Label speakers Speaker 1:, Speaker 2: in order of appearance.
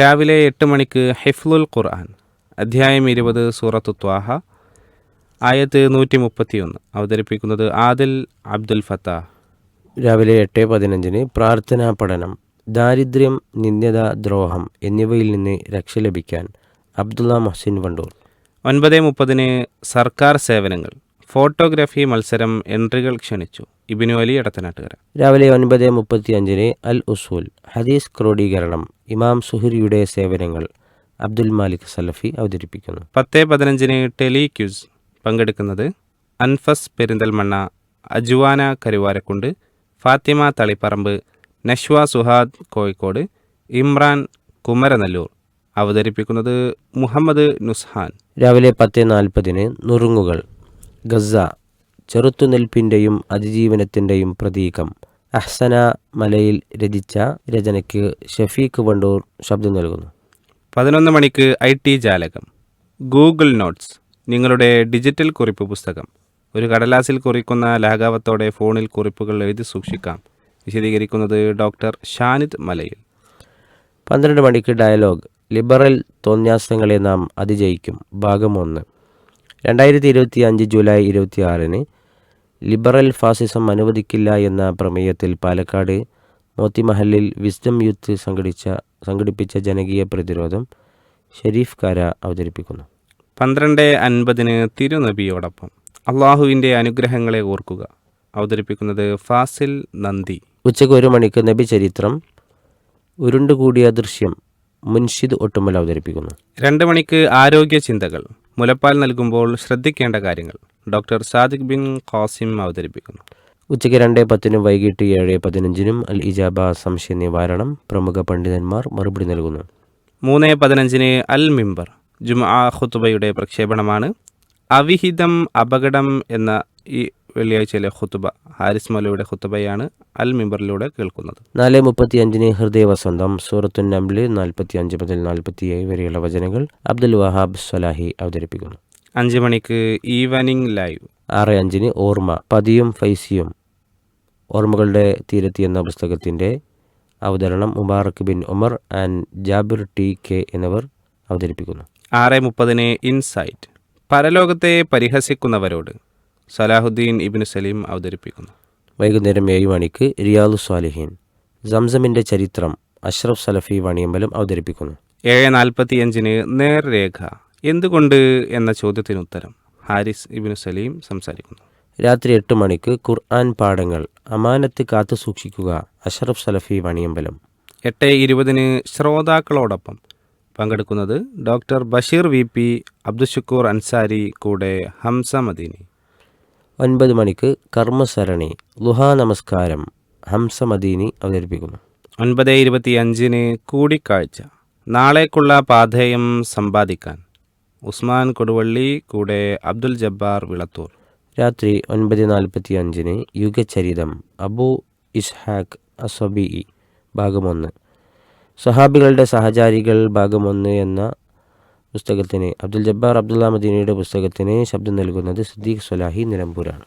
Speaker 1: രാവിലെ എട്ട് മണിക്ക് ഹിഫ്ലുൽ ഖുർആൻ അധ്യായം ഇരുപത് സൂറത്തു ത്വാഹ ആയത്ത് നൂറ്റി മുപ്പത്തിയൊന്ന് അവതരിപ്പിക്കുന്നത് ആദിൽ അബ്ദുൽ ഫത്താഹ്
Speaker 2: രാവിലെ എട്ട് പതിനഞ്ചിന് പ്രാർത്ഥനാ പഠനം ദാരിദ്ര്യം നിന്ദ്യത ദ്രോഹം എന്നിവയിൽ നിന്ന് രക്ഷ ലഭിക്കാൻ അബ്ദുള്ള മൊഹസിൻ വണ്ടൂർ.
Speaker 1: ഒൻപത് മുപ്പതിന് സർക്കാർ സേവനങ്ങൾ ഫോട്ടോഗ്രാഫി മത്സരം എൻട്രികൾ ക്ഷണിച്ചു. ഇബിനു അലി ഇടത്തനാട്ടുകാരൻ
Speaker 2: രാവിലെ ഒൻപത് മുപ്പത്തി അഞ്ചിന് അൽ ഉസൂൽ ഹദീസ് ക്രോഡീകരണം ഇമാം സുഹുരിയുടെ സേവനങ്ങൾ അബ്ദുൽ മാലിക് സലഫി അവതരിപ്പിക്കുന്നു.
Speaker 1: പത്ത് പതിനഞ്ചിന് ടെലിക്യൂസ് പങ്കെടുക്കുന്നത് അൻഫസ് പെരിന്തൽമണ്ണ അജുവാന കരുവാരക്കുണ്ട് ഫാത്തിമ തളിപ്പറമ്പ് നഷ്വ സുഹാദ് കോഴിക്കോട് ഇമ്രാൻ കുമരനല്ലൂർ അവതരിപ്പിക്കുന്നത് മുഹമ്മദ് നുസ്ഹാൻ.
Speaker 2: രാവിലെ പത്ത് നാൽപ്പതിന് നുറുങ്ങുകൾ ഗസ ചെറുത്തുനിൽപ്പിന്റെയും അതിജീവനത്തിന്റെയും പ്രതീകം. അഹ്സന മലയിൽ രചിച്ച രചനയ്ക്ക് ഷഫീഖ് വണ്ടൂർ ശബ്ദം നൽകുന്നു.
Speaker 1: പതിനൊന്ന് മണിക്ക് ഐ ടി ജാലകം. ഗൂഗിൾ നോട്ട്സ് നിങ്ങളുടെ ഡിജിറ്റൽ കുറിപ്പ് പുസ്തകം. ഒരു കടലാസിൽ കുറിക്കുന്ന ലാഘവത്തോടെ ഫോണിൽ കുറിപ്പുകൾ എഴുതി സൂക്ഷിക്കാം. വിശദീകരിക്കുന്നത് ഡോക്ടർ ഷാനിദ് മലയിൽ.
Speaker 2: പന്ത്രണ്ട് മണിക്ക് ഡയലോഗ്. ലിബറൽ തോന്യാസങ്ങളെ നാം അതിജയിക്കും. ഭാഗം ഒന്ന്. രണ്ടായിരത്തി ഇരുപത്തി അഞ്ച് ജൂലൈ ഇരുപത്തി ആറിന് ലിബറൽ ഫാസിസം അനുവദിക്കില്ല എന്ന പ്രമേയത്തിൽ പാലക്കാട് മോത്തിമഹലിൽ വിസ്ഡം യൂത്ത് സംഘടിച്ച സംഘടിപ്പിച്ച ജനകീയ പ്രതിരോധം ഷെരീഫ് കാര അവതരിപ്പിക്കുന്നു.
Speaker 1: പന്ത്രണ്ട് അൻപതിന് തിരുനബിയോടൊപ്പം അള്ളാഹുവിന്റെ അനുഗ്രഹങ്ങളെ ഓർക്കുക. അവതരിപ്പിക്കുന്നത് ഫാസിൽ നന്ദി.
Speaker 2: ഉച്ചയ്ക്ക് ഒരു മണിക്ക് നബി ചരിത്രം ഉരുണ്ടുകൂടിയ ദൃശ്യം മുൻഷിദ് ഒട്ടുമല അവതരിപ്പിക്കുന്നു.
Speaker 1: രണ്ട് മണിക്ക് ആരോഗ്യ ചിന്തകൾ. മുലപ്പാൽ നൽകുമ്പോൾ ശ്രദ്ധിക്കേണ്ട കാര്യങ്ങൾ. ഡോക്ടർ സാദിഖ് ബിൻ ഖാസിം അവതരിപ്പിക്കുന്നു.
Speaker 2: ഉച്ചയ്ക്ക് രണ്ട് പത്തിനും വൈകിട്ട് ഏഴ് പതിനഞ്ചിനും അൽ ഇജാബ സംശയ നിവാരണം പ്രമുഖ പണ്ഡിതന്മാർ മറുപടി നൽകുന്നു.
Speaker 1: മൂന്ന് പതിനഞ്ചിന് അൽ മിംബർ ജുമാ ഖുത്തുബയുടെ പ്രക്ഷേപണമാണ്. അവിഹിതം അപകടം എന്ന ഈ വെള്ളിയാഴ്ചയിലെ ഖുത്തുബ ഹാരിസ് മലയുടെ ഖുത്തുബയാണ് അൽ മിമ്പറിലൂടെ കേൾക്കുന്നത്.
Speaker 2: നാല് മുപ്പത്തി അഞ്ചിന് ഹൃദയ വസന്തം സൂറത്തുൻ നംൽ നാൽപ്പത്തി അഞ്ച് മുതൽ നാൽപ്പത്തി ഏഴ് വരെയുള്ള വചനങ്ങൾ അബ്ദുൽ വഹാബ് സ്വലാഹി അവതരിപ്പിക്കുന്നു.
Speaker 1: അഞ്ച് മണിക്ക് ഈവനിങ് ലൈവ്
Speaker 2: ആറ് അഞ്ചിന് ഓർമ്മ പതിയും ഫൈസിയും. ഓർമ്മകളുടെ തീരത്തി എന്ന പുസ്തകത്തിന്റെ അവതരണം Mubarak bin Umar and Jabir T K എന്നിവർ അവതരിപ്പിക്കുന്നു.
Speaker 1: ആറ് മുപ്പതിന് ഇൻസൈറ്റ്. പരലോകത്തെ പരിഹസിക്കുന്നവരോട് സലാഹുദ്ദീൻ ഇബിൻ സലീം അവതരിപ്പിക്കുന്നു.
Speaker 2: വൈകുന്നേരം ഏഴ് മണിക്ക് റിയാദു സ്വാലിഹീൻ സംസമിന്റെ ചരിത്രം അഷ്റഫ് സലഫി വണിയമ്പലും അവതരിപ്പിക്കുന്നു.
Speaker 1: ഏഴ് നാൽപ്പത്തിയഞ്ചിന് നേർരേഖ. എന്തുകൊണ്ട് എന്ന ചോദ്യത്തിന് ഉത്തരം ഹാരിസ് ഇബിൻ സലീം സംസാരിക്കുന്നു.
Speaker 2: രാത്രി എട്ട് മണിക്ക് ഖുർആൻ പാഠങ്ങൾ അമാനത്ത് കാത്തു സൂക്ഷിക്കുക അഷറഫ് സലഫി വണിയമ്പലം
Speaker 1: എട്ട് ഇരുപതിന് ശ്രോതാക്കളോടൊപ്പം പങ്കെടുക്കുന്നത് doctor Basheer V P Abdushakoor Ansari കൂടെ ഹംസ മദീനി.
Speaker 2: ഒൻപത് മണിക്ക് കർമ്മസരണി ലുഹാ നമസ്കാരം ഹംസ മദീനി അവതരിപ്പിക്കുന്നു.
Speaker 1: ഒൻപത് ഇരുപത്തി അഞ്ചിന് കൂടിക്കാഴ്ച. നാളേക്കുള്ള പാധേയം സമ്പാദിക്കാൻ. ഉസ്മാൻ കൊടുവള്ളി കൂടെ അബ്ദുൽ ജബ്ബാർ വിളത്തൂർ.
Speaker 2: രാത്രി ഒൻപത് നാൽപ്പത്തി അഞ്ചിന് യുഗചരിതം അബു ഇസ്ഹാഖ് അസബി ഭാഗമൊന്ന്. സഹാബികളുടെ സഹചാരികൾ ഭാഗമൊന്ന് എന്ന പുസ്തകത്തിന് അബ്ദുൽ ജബ്ബാർ അബ്ദുല്ല മദീനയുടെ പുസ്തകത്തിന് ശബ്ദം നൽകുന്നത് സിദ്ദീഖ് സലാഹി നിലമ്പൂരാണ്.